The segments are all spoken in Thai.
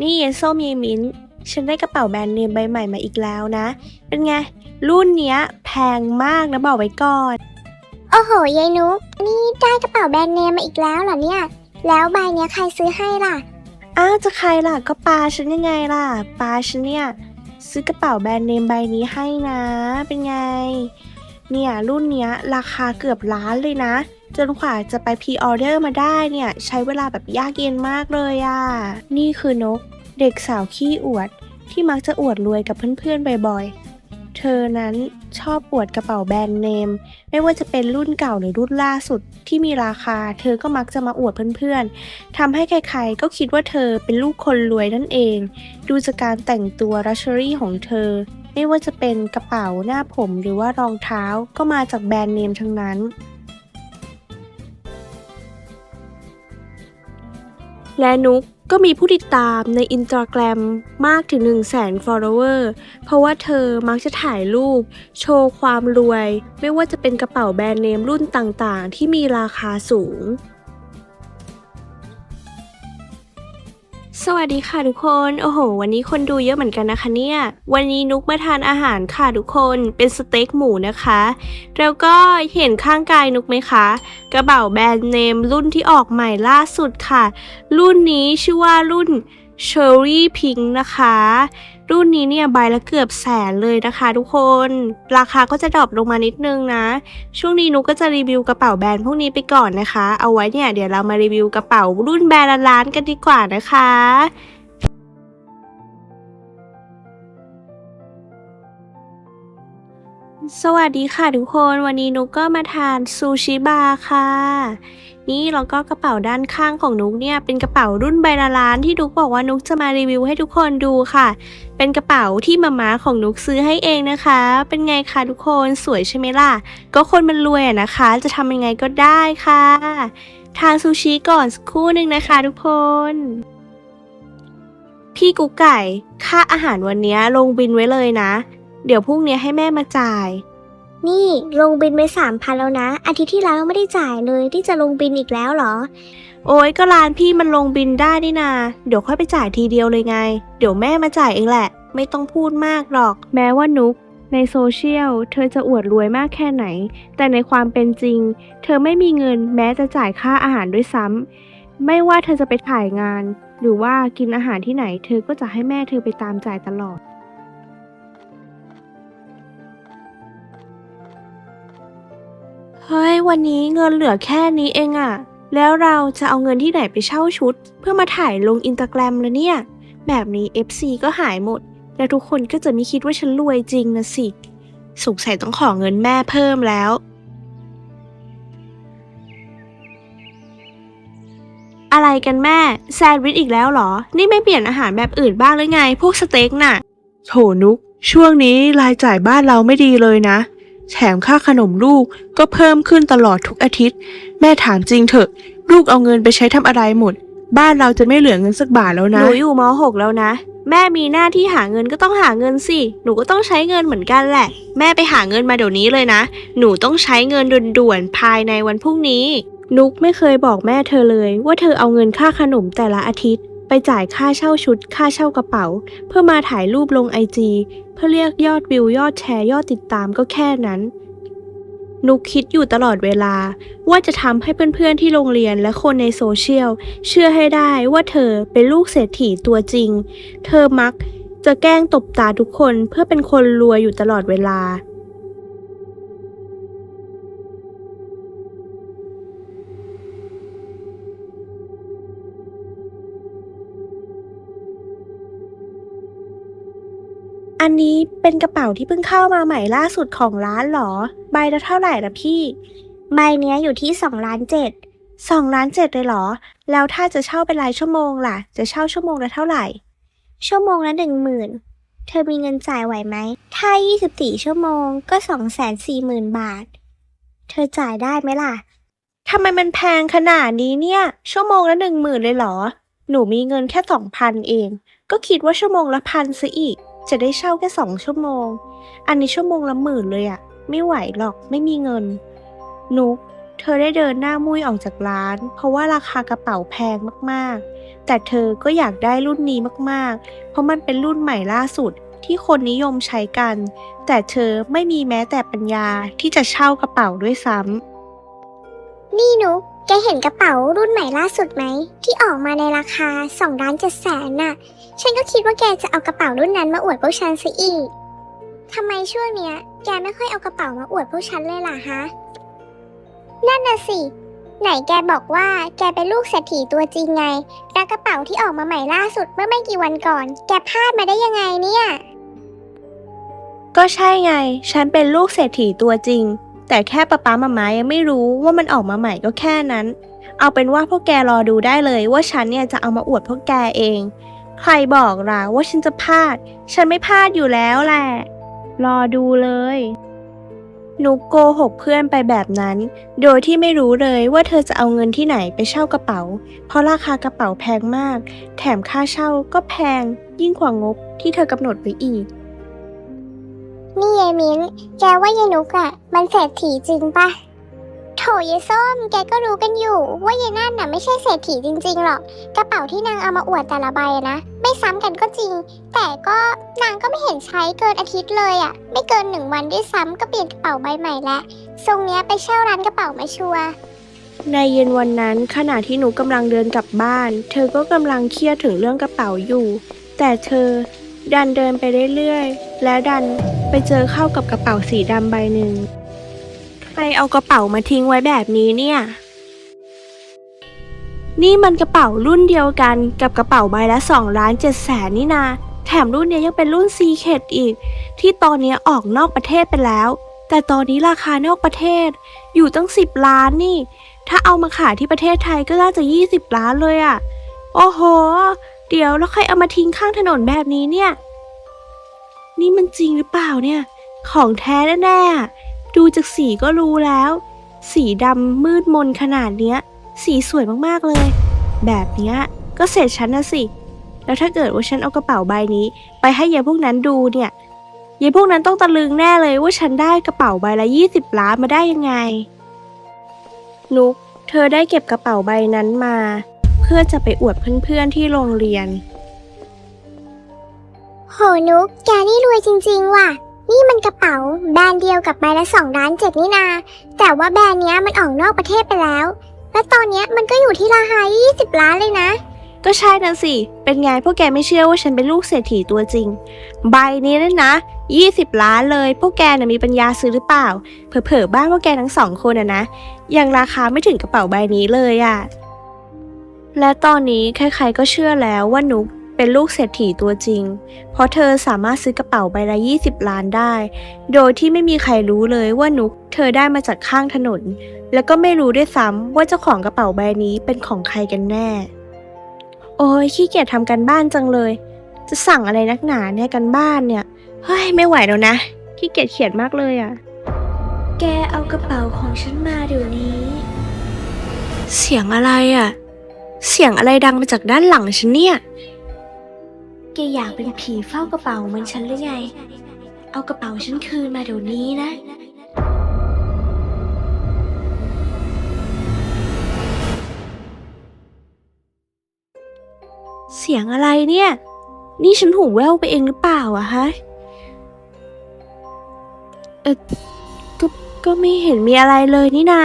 นี่ยายส้มยายมิ้น ฉันได้กระเป๋าแบรนด์เนมใบใหม่มาอีกแล้วนะ เป็นไง รุ่นเนี้ยแพงมากนะบอกไว้ก่อน โอ้โหยายนุกนี่ได้กระเป๋าแบรนด์เนมมาอีกแล้วเหรอเนี่ย แล้วใบเนี้ยใครซื้อให้ล่ะ อ้าวจะใครล่ะก็ปาฉันยังไงล่ะปาฉันเนี่ย ซื้อกระเป๋าแบรนด์เนมใบนี้ให้นะ เป็นไง เนี่ยรุ่นเนี้ยราคาเกือบล้านเลยนะ จนกว่าจะไปพรีออเดอร์มาได้เนี่ย ใช้เวลาแบบยากเย็นมากเลยอะ่ะ นี่คือนก เด็กสาวขี้อวด ที่มักจะอวดรวยกับเพื่อนๆบ่อยๆ เธอนั้นชอบอวดกระเป๋าแบรนด์เนม ไม่ว่าจะเป็นรุ่นเก่าหรือรุ่นล่าสุดที่มีราคา เธอก็มักจะมาอวดเพื่อนๆทำให้ใครๆ ก็คิดว่าเธอเป็นลูกคนรวยนั่นเอง ดูจากการแต่งตัวรัชเชอรี่ของเธอไม่ว่าจะเป็นกระเป๋าหน้าผมหรือว่ารองเท้าก็มาจากแบรนด์เนมทั้งนั้น และนุกก็มีผู้ติดตามในอินสตาแกรมมากถึง 1 0 0 0 0แสนเฟลโลเวอร์เพราะว่าเธอมักจะถ่ายรูป โชว์ความรวย ไม่ว่าจะเป็นกระเป๋าแบรนด์เนมรุ่นต่างๆ ที่มีราคาสูง สวัสดีค่ะทุกคน โอ้โห วันนี้คนดูเยอะเหมือนกันนะคะเนี่ย วันนี้นุกมาทานอาหารค่ะทุกคน เป็นสเต็กหมูนะคะ แล้วก็เห็นข้างกายนุกไหมคะ กระเป๋าแบรนด์เนมรุ่นที่ออกใหม่ล่าสุดค่ะ รุ่นนี้ชื่อว่ารุ่น Cherry Pink นะคะ รุ่นนี้เนี่ยใบละเกือบแสนเลยนะคะทุกคน ราคาก็จะดรอปลงมานิดนึงนะ ช่วงนี้นุก็จะรีวิวกระเป๋าแบรนด์พวกนี้ไปก่อนนะคะ เอาไว้เนี่ยเดี๋ยวเรามารีวิวกระเป๋ารุ่นแบรนด์ล้านกันดีกว่านะคะ สวัสดีค่ะทุกคนวันนี้นุกก็มาทานซูชิบาร์ค่ะ นี่แล้วก็กระเป๋าด้านข้างของนุกเนี่ยเป็นกระเป๋ารุ่นใบละล้านที่นุกบอกว่านุกจะมารีวิวให้ทุกคนดูค่ะ เป็นกระเป๋าที่มาม่าของนุกซื้อให้เองนะคะ เป็นไงคะทุกคนสวยใช่ไหมล่ะ ก็คนมันรวยอะนะคะ จะทำยังไงก็ได้ค่ะ ทานซูชิก่อนสักครู่หนึ่งนะคะ ทุกคนพี่กุ๊กไก่ ค่าอาหารวันนี้ลงบินไว้เลยนะ เดี๋ยวพรุ่งนี้ให้แม่มาจ่าย นี่ลงบินไปสามพันแล้วนะ อาทิตย์ที่แล้วไม่ได้จ่ายเลยที่จะลงบินอีกแล้วเหรอ โอ้ยก็ร้านพี่มันลงบินได้นี่นา เดี๋ยวค่อยไปจ่ายทีเดียวเลยไง เดี๋ยวแม่มาจ่ายเองแหละ ไม่ต้องพูดมากหรอก แม้ว่านุก ในโซเชียลเธอจะอวดรวยมากแค่ไหน แต่ในความเป็นจริง เธอไม่มีเงินแม้จะจ่ายค่าอาหารด้วยซ้ำไม่ว่าเธอจะไปถ่ายงาน หรือว่ากินอาหารที่ไหน เธอก็จะให้แม่เธอไปตามจ่ายตลอด เฮ้ย วันนี้เงินเหลือแค่นี้เองอะแล้วเราจะเอาเงินที่ไหนไปเช่าชุด เพื่อมาถ่ายลงอินสตาแกรมลยเนี่ย แบบนี้ FC ก็หายหมด แล้วทุกคนก็จะไม่คิดว่าฉันรวยจริงนะสิสงสัยต้องขอเงินแม่เพิ่มแล้ว อะไรกันแม่ แซนด์วิชอีกแล้วเหรอ นี่ไม่เปลี่ยนอาหารแบบอื่นบ้างเลยไง พวกสเต็กน่ะ โถนุก ช่วงนี้รายจ่ายบ้านเราไม่ดีเลยนะ แถมค่าขนมลูกก็เพิ่มขึ้นตลอดทุกอาทิตย์ แม่ถามจริงเถอะ ลูกเอาเงินไปใช้ทำอะไรหมด บ้านเราจะไม่เหลือเงินสักบาทแล้วหนะ นูอยู่ม .6 แล้วนะ แม่มีหน้าที่หาเงินก็ต้องหาเงินสิ หนูก็ต้องใช้เงินเหมือนกันแหละ แม่ไปหาเงินมาเดี๋ยวนี้เลยนะ หนูต้องใช้เงินด่วนๆภายในวันพรุ่งนี้ นุกไม่เคยบอกแม่เธอเลย ว่าเธอเอาเงินค่าขนมแต่ละอาทิตย์ ไปจ่ายค่าเช่าชุด ค่าเช่ากระเป๋า เพื่อมาถ่ายรูปลงไอจี เพื่อเรียกยอดวิวยอดแชร์ยอดติดตามก็แค่นั้น นุกคิดอยู่ตลอดเวลา ว่าจะทำให้เพื่อนๆที่โรงเรียนและคนในโซเชียล เชื่อให้ได้ว่าเธอเป็นลูกเศรษฐีตัวจริง เธอมักจะแกล้งตบตาทุกคนเพื่อเป็นคนรวยอยู่ตลอดเวลา อันนี้เป็นกระเป๋าที่เพิ่งเข้ามาใหม่ล่าสุดของร้านเหรอ ใบละเท่าไหร่ละพี่ ใบเนี้ยอยู่ที่สองล้านเจ็ดสองล้านเจ็ดเลยเหรอ แล้วถ้าจะเช่าเป็นรายชั่วโมงล่ะ จะเช่าชั่วโมงละเท่าไหร่ ชั่วโมงละหนึ่งหมื่นเธอมีเงินจ่ายไหวไหม ถ้า 24 ชั่วโมงก็ 2 4 0 0 0 0 บาท เธอจ่ายได้ไหมล่ะ ทำไมมันแพงขนาดนี้เนี่ย ชั่วโมงละหนึ่งหมื่นเลยเหรอ หนูมีเงินแค่สองพันเอง ก็คิดว่าชั่วโมงละพันซะอีก จะได้เช่าแค่สองชั่วโมง อันนี้ชั่วโมงละหมื่นเลยอะไม่ไหวหรอกไม่มีเงิน นุกเธอได้เดินหน้ามุ้ยออกจากร้าน เพราะว่าราคากระเป๋าแพงมากๆ แต่เธอก็อยากได้รุ่นนี้มากๆ เพราะมันเป็นรุ่นใหม่ล่าสุดที่คนนิยมใช้กัน แต่เธอไม่มีแม้แต่ปัญญาที่จะเช่ากระเป๋าด้วยซ้ำนี่นุก แกเห็นกระเป๋ารุ่นใหม่ล่าสุดไหม ที่ออกมาในราคา2ล้าน7แสนน่ะ ฉันก็คิดว่าแกจะเอากระเป๋ารุ่นนั้นมาอวดพวกฉันซะอีกทำไมช่วงเนี้ย แกไม่ค่อยเอากระเป๋ามาอวดพวกฉันเลยล่ะฮะนั่นน่ะสิ ไหนแกบอกว่าแกเป็นลูกเศรษฐีตัวจริงไงแล้วกระเป๋าที่ออกมาใหม่ล่าสุดเมื่อไม่กี่วันก่อน แกพลาดมาได้ยังไงเนี่ย ก็ใช่ไง ฉันเป็นลูกเศรษฐีตัวจริง แต่แค่ป้าป๊ามามายังไม่รู้ว่ามันออกมาใหม่ก็แค่นั้น เอาเป็นว่าพวกแกรอดูได้เลยว่าฉันเนี่ยจะเอามาอวดพวกแกเอง ใครบอกล่ะว่าฉันจะพลาด ฉันไม่พลาดอยู่แล้วแหละ รอดูเลยนุกโกหกเพื่อนไปแบบนั้น โดยที่ไม่รู้เลยว่าเธอจะเอาเงินที่ไหนไปเช่ากระเป๋า เพราะราคากระเป๋าแพงมาก แถมค่าเช่าก็แพงยิ่งกว่างบที่เธอกำหนดไว้อีก นี่ยายมิ้น แกว่ายายนุกอะมันเศรษฐีจริงปะโถยายส้ม แกก็รู้กันอยู่ ว่ายายนั่นน่ะไม่ใช่เศรษฐีจริงๆหรอก กระเป๋าที่นางเอามาอวดแต่ละใบอะนะ ไม่ซ้ำกันก็จริง แต่ก็นางก็ไม่เห็นใช้เกินอาทิตย์เลยอะไม่เกินหนึ่งวันด้วยซ้ำก็เปลี่ยนกระเป๋าใบใหม่แล้วทรงเนี้ยไปเช่าร้านกระเป๋ามาชัวร์ในเย็นวันนั้นขณะที่หนูกำลังเดินกลับบ้าน เธอก็กำลังเครียดถึงเรื่องกระเป๋าอยู่ แต่เธอ ดันเดินไปเรื่อยๆ และดันไปเจอเข้ากับกระเป๋าสีดำใบหนึ่งใครเอากระเป๋ามาทิ้งไว้แบบนี้เนี่ย นี่มันกระเป๋ารุ่นเดียวกันกับกระเป๋าใบละ2ล้าน7แสนนี่นา แถมรุ่นนี้ยังเป็นรุ่นซีเคดอีก ที่ตอนนี้ออกนอกประเทศไปแล้ว แต่ตอนนี้ราคานอกประเทศอยู่ตั้ง 10 ล้านนี่ ถ้าเอามาขายที่ประเทศไทยก็น่าจะ 20 ล้านเลยอะ่ะ โอ้โห เดี๋ยวแล้วใครเอามาทิ้งข้างถนนแบบนี้เนี่ย นี่มันจริงหรือเปล่าเนี่ย ของแท้แน่ๆดูจากสีก็รู้แล้ว สีดำมืดมนขนาดเนี้ย สีสวยมากๆเลย แบบเนี้ยก็เสร็จฉันนะสิ แล้วถ้าเกิดว่าฉันเอากระเป๋าใบนี้ ไปให้ยายพวกนั้นดูเนี่ยยายพวกนั้นต้องตะลึงแน่เลยว่าฉันได้กระเป๋าใบละ20ล้านมาได้ยังไง นุก เธอได้เก็บกระเป๋าใบนั้นมา พื่อจะไปอวดเพื่อนๆที่โรงเรียน โหนุก แกนี่รวยจริงๆ ว่ะ นี่มันกระเป๋า แบรนด์เดียวกับใบละ2ล้านเจ็ดนี่นา แต่ว่าแบรนด์เนี้ยมันออกนอกประเทศไปแล้ว และตอนเนี้ยมันก็อยู่ที่ราคา 20 ล้านเลยนะ ก็ใช่นะสิ เป็นไงพวกแกไม่เชื่อว่าฉันเป็นลูกเศรษฐีตัวจริง ใบนี้นั่นนะ 20 ล้านเลย พวกแกน่ะมีปัญญาซื้อหรือเปล่า เผลอๆบ้านพวกแกทั้งสองคนอะนะ ยังราคาไม่ถึงกระเป๋าใบนี้เลยอะ และตอนนี้ใครๆก็เชื่อแล้วว่านุกเป็นลูกเศรษฐีตัวจริง เพราะเธอสามารถซื้อกระเป๋าใบละ 20 ล้านได้ โดยที่ไม่มีใครรู้เลยว่านุกเธอได้มาจากข้างถนน แล้วก็ไม่รู้ด้วยซ้ำว่าเจ้าของกระเป๋าใบนี้เป็นของใครกันแน่ โอ้ยขี้เกียจทำกันบ้านจังเลย จะสั่งอะไรนักหนาเนี่ยกันบ้านเนี่ย เฮ้ยไม่ไหวแล้วนะขี้เกียจเขียนมากเลยอะ่ะ แกเอากระเป๋าของฉันมาเดี๋ยวนี้ เสียงอะไรอะ่ะ เสียงอะไรดังมาจากด้านหลังฉันเนี่ย แกอยากเป็นผีเฝ้ากระเป๋าเหมือนฉันหรือไง เอากระเป๋าฉันคืนมาเดี๋ยวนี้นะ เสียงอะไรเนี่ย นี่ฉันหูแว่วไปเองหรือเปล่าอะฮะ เออก็ก็ไม่เห็นมีอะไรเลยนี่นา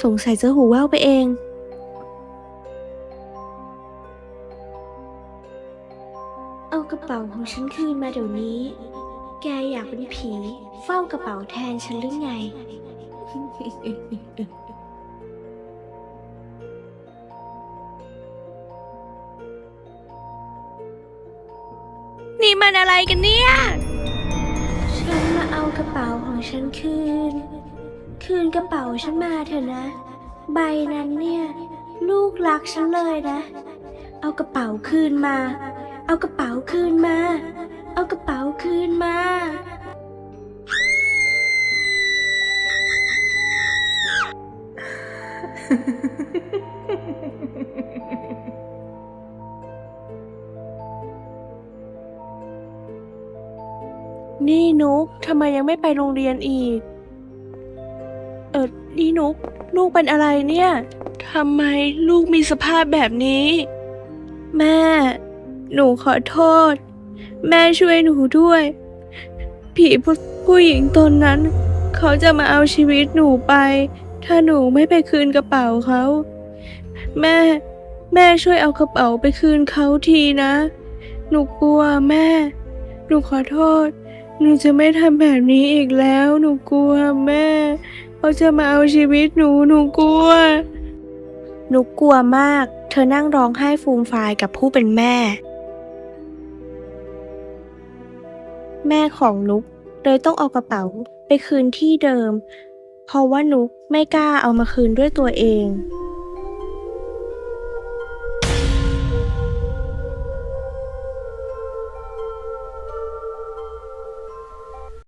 สงสัยจะหูแว่วไปเอง เอากระเป๋าของฉันคืนมาเดี๋ยวนี้ แกอยากเป็นผี เฝ้ากระเป๋าแทนฉันหรือไง นี่มันอะไรกันเนี่ย ฉันมาเอากระเป๋าของฉันคืน คืนกระเป๋าฉันมาเถอะนะ ใบนั้นเนี่ย ลูกรักฉันเลยนะ เอากระเป๋าคืนมา เอากระเป๋าคืนมา เอากระเป๋าคืนมา นี่นุกทำไมยังไม่ไปโรงเรียนอีก เออนี่นุก ลูกเป็นอะไรเนี่ย ทำไมลูกมีสภาพแบบนี้ แม่ หนูขอโทษ แม่ช่วยหนูด้วย ผีผู้ผู้หญิงตนนั้น เขาจะมาเอาชีวิตหนูไป ถ้าหนูไม่ไปคืนกระเป๋าเขา แม่ แม่ช่วยเอากระเป๋าไปคืนเขาทีนะ หนูกลัวแม่ หนูขอโทษ หนูจะไม่ทำแบบนี้อีกแล้ว หนูกลัวแม่ เขาจะมาเอาชีวิตหนู หนูกลัว หนุกกลัวมาก เธอนั่งร้องไห้ฟูมฟายกับผู้เป็นแม่ แม่ของนุกเลยต้องเอากระเป๋าไปคืนที่เดิม เพราะว่านุกไม่กล้าเอามาคืนด้วยตัวเอง